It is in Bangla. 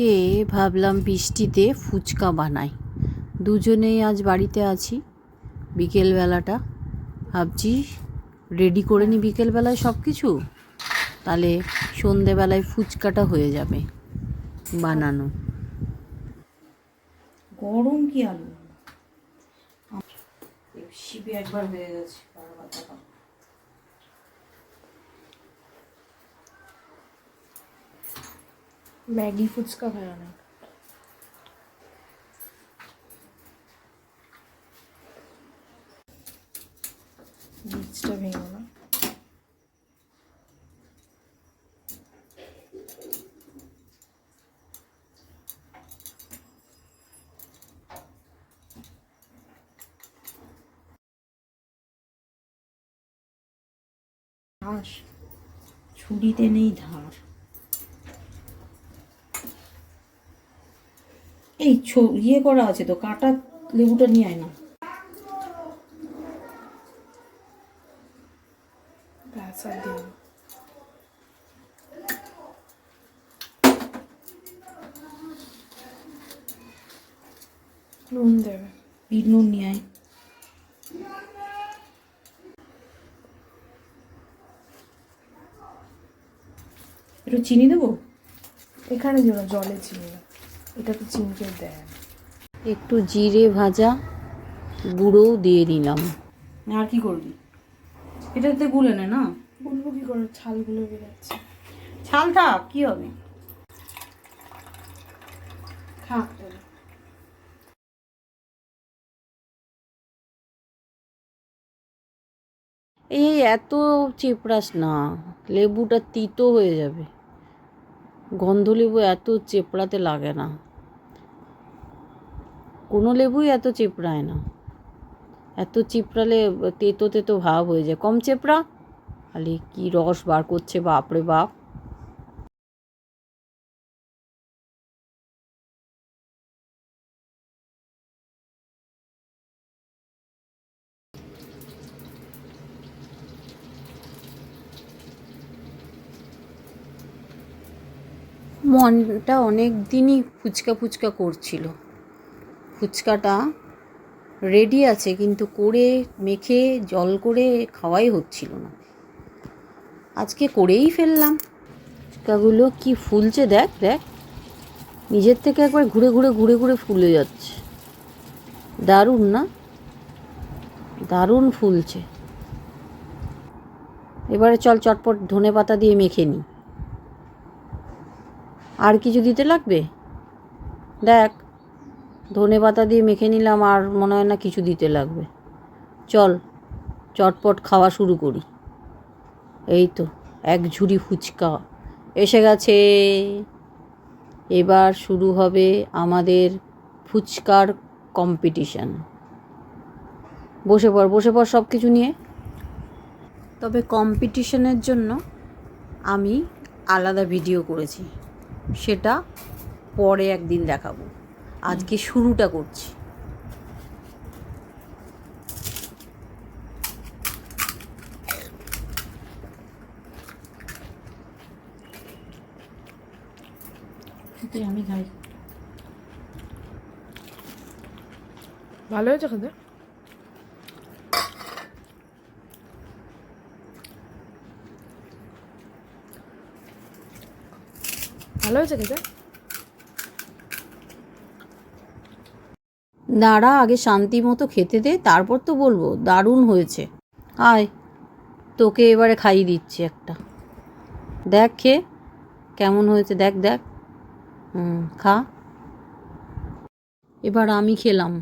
আজকে ভাবলাম বৃষ্টিতে ফুচকা বানাই। দুজনেই আজ বাড়িতে আছি, বিকেলবেলাটা। ভাবছি রেডি করে নি বিকেলবেলায় সব কিছু তাহলে সন্ধেবেলায় ফুচকাটা হয়ে যাবে বানানো। গরম কি আলু? শিবে একবার হয়ে গেছে বারবার দেখা। ম্যাগি ফুচকা খায় অনেক বীজটা ভেঙো ঘাস ছুরিতে নেই ধার। এই ছো- ইয়ে করা আছে তো কাটা লেবুটা নিয়ে আয় না। নুন দেবে বিট নুন নিয়ে আয়। একটু চিনি দেবো? এখানে না জলে চিনি। না এটা তো চিনি কেউ দেয় না। একটু জিরে ভাজা গুঁড়োও দিয়ে দিলাম আর কি করবি? এটাতে গুলে নে না? বলব কি করে? ছালগুলো বেরোচ্ছে ছাল থাক কি হবে? থাক এই এত চেপড়াস না লেবুটা তিতো হয়ে যাবে। গন্ধ লেবু এত চেপড়াতে লাগে না। কোনো লেবুই এত চেপড়ায় না। এত চিপড়ালে তেতো তেতো ভাব হয়ে যায়। কম চেপড়া? খালি কী রস বার করছে, বাপরে বাপ। মনটা অনেক দিনই ফুচকা ফুচকা করছিল। ফুচকাটা রেডি আছে কিন্তু করে, মেখে, জল করে খাওয়াই হচ্ছিল না। আজকে করেই ফেললাম। ফুচকাগুলো কি ফুলছে দেখ দেখ। নিজের থেকে একবার ঘুরে ঘুরে ঘুরে ঘুরে ফুলে যাচ্ছে। দারুণ না? দারুণ ফুলছে। এবারে চল চটপট ধনে পাতা দিয়ে মেখে নিই আর কিছু দিতে লাগবে? দেখ, ধনে পাতা দিয়ে মেখে নিলাম আর মনে হয় না কিছু দিতে লাগবে। চল, চটপট খাওয়া শুরু করি। এই তো, এক ঝুড়ি ফুচকা এসে গেছে। এবার শুরু হবে আমাদের ফুচকার কম্পিটিশান বসে পড় বসে পড় সব কিছু নিয়ে। তবে কম্পিটিশনের জন্য আমি আলাদা ভিডিও করেছি। সেটা পরে একদিন দেখাবো। আজকে শুরুটা করছি। আমি খাই। ভালো হয়েছে খেতে? ভালো হয়েছে খেতে? দাঁড়া, আগে শান্তি মতো খেতে দে, তারপর তো বলব, দারুণ হয়েছে। আয়, তোকে এবারে খাইয়ে দিচ্ছি একটা। দেখ খে, কেমন হয়েছে, দেখ দেখ। হুম, খা। এবার আমি খেলাম।